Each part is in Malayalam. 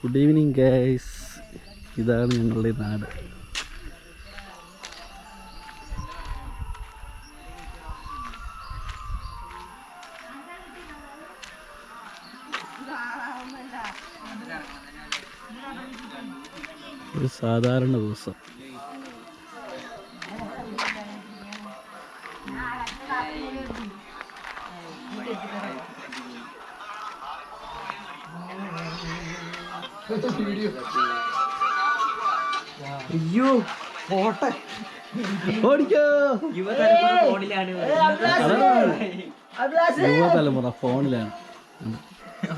ഗുഡ് ഈവനിങ് ഗൈസ് ഇതാണ് ഞങ്ങളുടെ നാട്. ഒരു സാധാരണ ദിവസം. അയ്യോ ഫോട്ടോ ഓടിക്കോ. യുവതലമുറ ഫോണിലാണ്.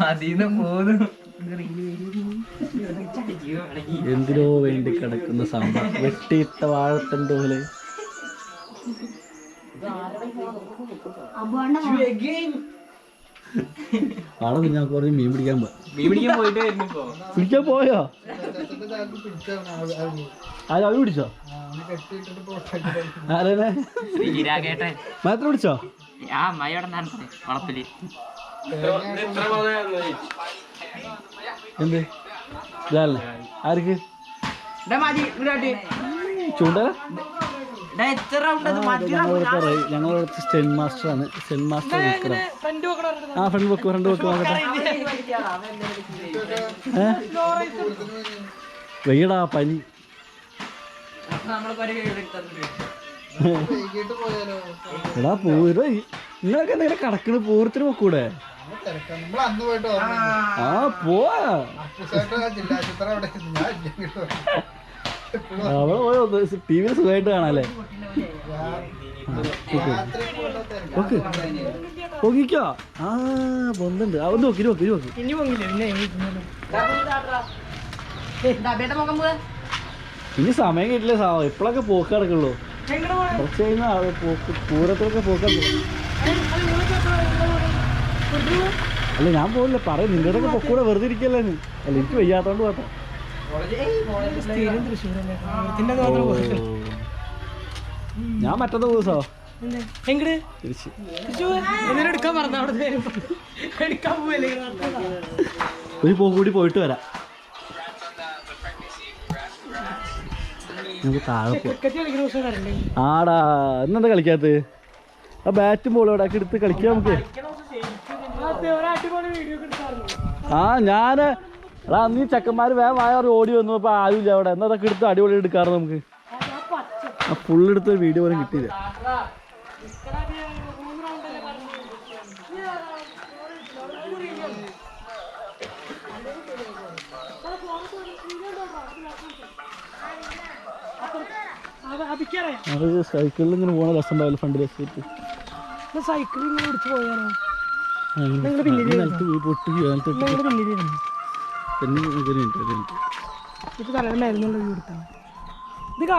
അതിന്ന് എന്തിനോ വേണ്ടി കിടക്കുന്ന സാമ്പാർ. വെട്ടിയിട്ട വാഴത്തണ്ട് പോലെ. ആടെ ഞാൻ കുറച്ച് മീൻ പിടിക്കാൻ പോയി. മീൻ പിടിക്കാൻ പോയിട്ട് പിടിക്കാൻ പോയോ? അത് അവർ പിടിച്ചോ? ആരനെ? മാത്രം പിടിച്ചോ? ആ മയോടെ അവിടെ വളപ്പിൽ. എന്ത്? ഇതല്ലേ ആർക്ക്? ചൂണ്ട സ്റ്റെൻ മാസ്റ്റർ ആണ്. സ്റ്റെൻ മാസ്റ്റർ വിക്രം ആ ഫ്രണ്ട് ബുക്ക് ഫ്രണ്ട് നോക്കട്ടെ ഏ? വെയ്യടാ പനി. എടാ പൂര നിങ്ങളൊക്കെ എന്തെങ്കിലും കടക്കണ് പൂരത്തിന് പൊക്കൂടെ? ആ പോവാ. ടി വിയിൽ സുഖമായിട്ട് കാണാല്ലേ? ഓക്കെ. പൊങ്ങിക്കോ? ആ പൊന്തുണ്ട്. ഒന്ന് നോക്കി നോക്കി നോക്കി. ഇനി സമയം കിട്ടില്ല സാ ഇപ്പോഴൊക്കെ പോക്ക് കിടക്കുള്ളൂ കുറച്ച് കഴിഞ്ഞാൽ പോക്ക് പൂരത്തിലൊക്കെ പോക്കാൻ അല്ല ഞാൻ പോകില്ല പറയും നിങ്ങളുടെ പൊക്കൂടെ വെറുതെ ഇരിക്കല്ലേ അല്ല എനിക്ക് വയ്യാത്തോണ്ട് പോട്ടെ. ഞാൻ മറ്റത്തെ ദിവസോ? എങ്ങട്? എടുക്കാൻ പറഞ്ഞ അവിടെ എടുക്കാൻ പോവല്ലേ? ഒരു പോ കൂടി പോയിട്ട് വരാം. നമുക്ക് താഴെ ആടാ ഇന്നെന്താ കളിക്കാത്ത? ആ ബാറ്റും ബോളും ഇവിടെ എടുത്ത് കളിക്കാം നമുക്ക്. ആ ഞാൻ എടാ നീ ചെക്കന്മാർ വേ വേഗം വായ ഓടി വന്നു അപ്പൊ ആരുമില്ല അവിടെ. എന്നാ അതൊക്കെ എടുത്ത് അടിപൊളി എടുക്കാറ് നമുക്ക്. ആ ഫുൾ എടുത്ത വീഡിയോ പോലും കിട്ടിയില്ല. സൈക്കിളിൽ ഇങ്ങനെ പോണ രസം ഉണ്ടാവില്ല സൈക്കിൾ ഇങ്ങനെ ഓടിച്ചു പോയാലോ? പൊട്ടി നിങ്ങളുടെ പിന്നെ ഒരു മിനിറ്റ് ഇത് മരുന്നുള്ള എടുത്താണ് ഇത്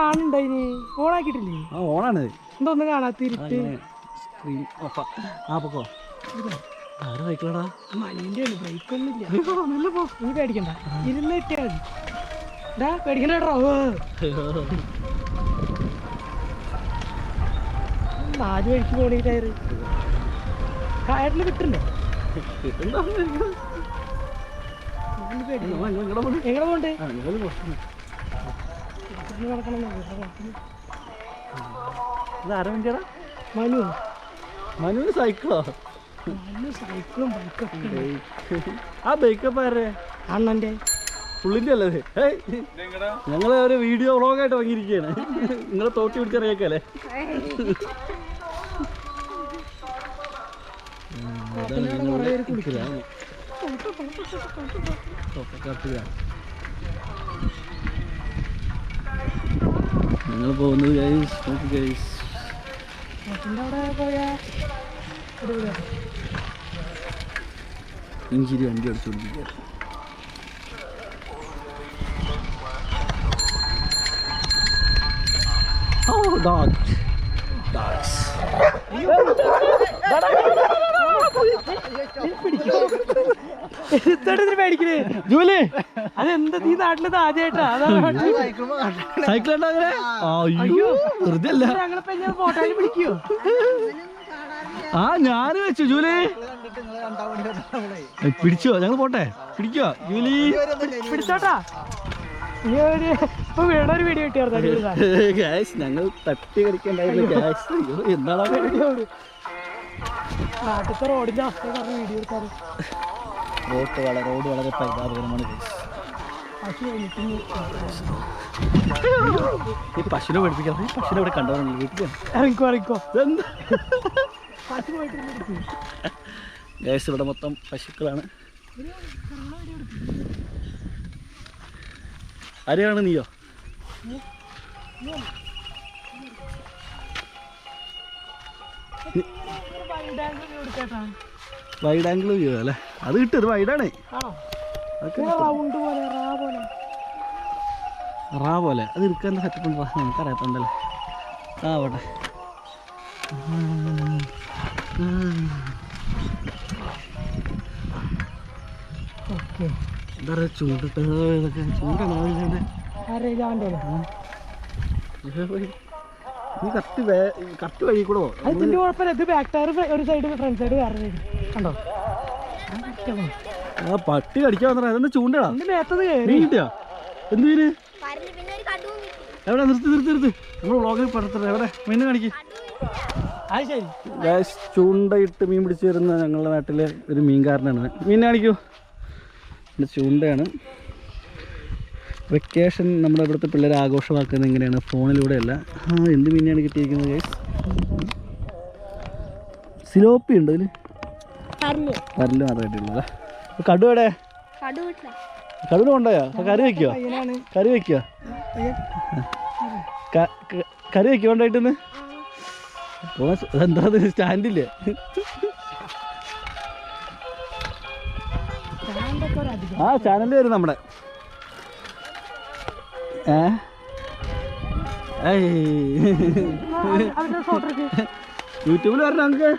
ഇനി? ഓണാക്കിയിട്ടില്ലേ? ആ ഓണാണ്. എന്തൊന്നും കാണാത്ത ഇരുട്ട്. സ്ക്രീൻ ഓഫാ ആ. പൊക്കോ. ആര് മലീന്റെ ആണ് നല്ല പോ. നീ പേടിക്കണ്ട. ഇരുന്ന് കിട്ടിയാൽ മതി. ഡാ പേടിക്കണ്ട കേട്ടോ. ഓ. നാല് വഴിക്ക് പോണി ടയറ് കായറ്റിൽ കിട്ടണ്ടേ ഞാൻ പേടിക്കുന്നു. എങ്ങനെ പോണ്ടേ. ഇവിടുന്ന് നടക്കണം ഇവിടെ നടക്കണം. ഇത് ആരാ വേണ്ടിയടാ മനു. മനുവിന് സൈക്കിളോ? മനു സൈക്കിളും ബൈക്കൊക്കെ ആ ബൈക്കപ്പ് ആരേ? അണ്ണന്റെ പുള്ളിന്റെ അല്ലേ ഞങ്ങളെ ഒരു വീഡിയോ വ്ളോഗായിട്ട് ഇറങ്ങിയിരിക്കുകയാണ് നിങ്ങളെ തോട്ടി പിടിച്ചറിയാക്കല്ലേ ഞങ്ങൾ പോകുന്നത് ഗൈസ് നോക്ക് ഗൈസ്. ഇഞ്ചിരി വണ്ടി അടിച്ചുകൊണ്ടിരിക്കുക Oh, dog. Dogs. എടുത്തോണ്ട് ഇതിന് പേടിക്കണേ ജൂലി അതെന്താ നീ നാട്ടിലത് ആദ്യമായിട്ടാ സൈക്കിൾ അയ്യോ. വെറുതെ അല്ല. ഫോട്ടോയിൽ പിടിക്കോ ആ ഞാൻ വെച്ചു ജൂലി. പിടിച്ചോ? ഞങ്ങൾ പോട്ടെ. പിടിക്കോ ജൂലി. പിടിച്ചോട്ടാ. ഞങ്ങൾ തട്ടി കളിക്കണ്ടായിരുന്നു എന്താണ് നാട്ടിലത്തെ റോഡിന്റെ അവസ്ഥ പറഞ്ഞ വീഡിയോ എടുക്കാറ് റോഡ് വളരെ റോഡ് വളരെ പരിതാപകരമാണ്. ഈ പശുവിനെ പഠിപ്പിക്കാം ഈ പശുവിനെ ഇവിടെ കണ്ടവരുണ്ട് വീട്ടിൽ? ഇറങ്ങിക്കോ ഇറങ്ങിക്കോ. ഗൈസ് ഇവിടെ മൊത്തം പശുക്കളാണ്. ആരെയാണ് നീയോ? ഡാൻസ് എടുത്തേട്ടാ. വൈഡ് ആംഗിൾ വ്യൂ അല്ലേ? അത് കിട്ടും. ഇത് വൈഡാണ് റാ പോലെ. അത് എടുക്കാൻ സെറ്റപ്പ് ഉണ്ട്? നമുക്കറിയാത്തണ്ടല്ലേ ആ പോട്ടെ ഓക്കെ എന്താ പറയുക ചൂണ്ടിട്ട് ഇതൊക്കെ നീ കറക്റ്റ് കറക്റ്റ് വഴി കൂടെ കുഴപ്പമില്ല. ഇത് ബാക്ക് ടയർ ഒരു സൈഡ് ഫ്രണ്ട് സൈഡ് വേറെ സൈഡ് കണ്ടോ? ആ പട്ടി കടിക്കാൻ വന്നാ അതെന്താ ചൂണ്ടടാ മീൻ കിട്ടിയോ? എന്ത് മീന്? പിന്നെ ഒരു കടുവും കിട്ടി. എവിടെ? നിർത്തി നിർത്തി നിർത്തി. നമ്മൾ വ്ളോഗിൽ പടത്തട്ടെ എവിടെ? മീൻ കാണിക്ക്. അത് ശരി. ഗായ്സ് ചൂണ്ടയിട്ട് മീൻ പിടിച്ചു വരുന്ന ഞങ്ങളുടെ നാട്ടിലെ ഒരു മീൻകാരനാണ് മീൻ കാണിക്കൂ. എന്റെ ചൂണ്ടയാണ്. വെക്കേഷൻ നമ്മുടെ ഇവിടുത്തെ പിള്ളേർ ആഘോഷമാക്കുന്നത് എങ്ങനെയാണ് ഫോണിലൂടെയല്ല ആ എന്ത് മീനാണ് കിട്ടിയിരിക്കുന്നത് ഗൈസ് സിലോപ്പി ഉണ്ട് അതിൽ പരൽ മാത്രമായിട്ടുള്ളൂ കടുവടെ കടുവ കൊണ്ടോയോ കറി വെക്കോ? കറി വെക്കോ? കറി വെക്കോ കൊണ്ടായിട്ടെന്ന്? എന്താ സ്റ്റാൻഡില്ലേ? ആ ചാനലിൽ വരും നമ്മുടെ. ഏ? യൂട്യൂബിൽ വരണം നമുക്ക്.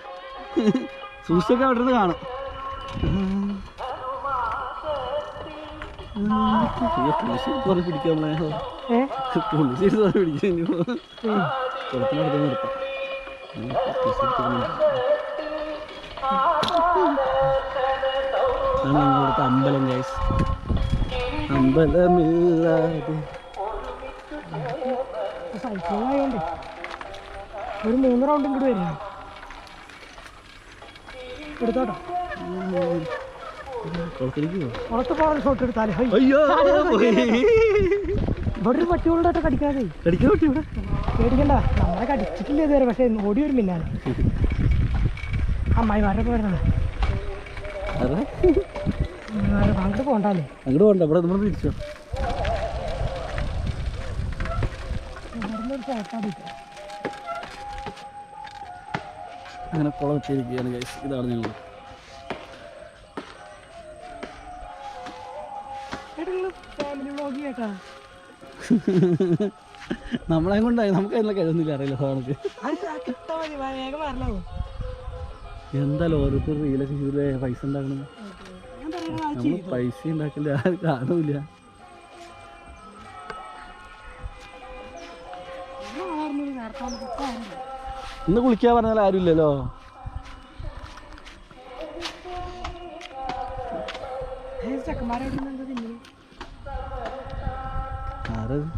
സൂക്ഷിച്ചൊക്കെ അവിടെ നിന്ന് കാണും. കുറെ കുറെ പിടിക്കാൻ കുളത്തിനടുത്ത് നിർത്താം. ഞങ്ങളുടെ ഇവിടുത്തെ അമ്പലം ഗൈസ് അമ്പലമില്ലാതെ. ഒരു മൂന്ന് റൗണ്ട് ഇങ്ങോട്ട് വരുന്നു എടുത്തോട്ടോ. ഷോട്ട് എടുത്താലേ. അയ്യോ. ഇവിടെ ഒരു പട്ടികളുടെ കടിക്കാതെ. പേടിക്കണ്ട. നമ്മളെ കടിച്ചിട്ടില്ല ഇതുവരെ പക്ഷേ ഓടി ഒരു മിന്നാണ് അമ്മായിമാരൊക്കെ വരുന്നത് അങ്ങോട്ട് പോണ്ടല്ലേ അങ്ങോട്ട് പോകണ്ട ഇവിടെ നമ്മൾ തിരിച്ചോ. ഇവിടുന്ന് അങ്ങനെ കുളം ഇട്ടിരിക്കുകയാണ് ഗൈസ് ഇതാണ് ഞങ്ങൾ. നമ്മളെ കൊണ്ടായി നമുക്ക് അതിനുള്ള കഴിവൊന്നുമില്ല അറിയില്ല വരണോ എന്തായാലും ഓരോരുത്തർ റീലൊക്കെ ചെയ്തില്ലേ പൈസ ഉണ്ടാക്കണം. നമ്മൾ പൈസ ഉണ്ടാക്കില്ല ആരും കാണൂല നേരത്തെ ആരുമില്ല. ഇന്ന് കുളിക്കാൻ പറഞ്ഞാൽ ആരുമില്ലല്ലോ ഏത് ചെക്കന്മാരെ എവിടെ നിന്ന് എന്താ തിന്നുന്നത്? ആരത്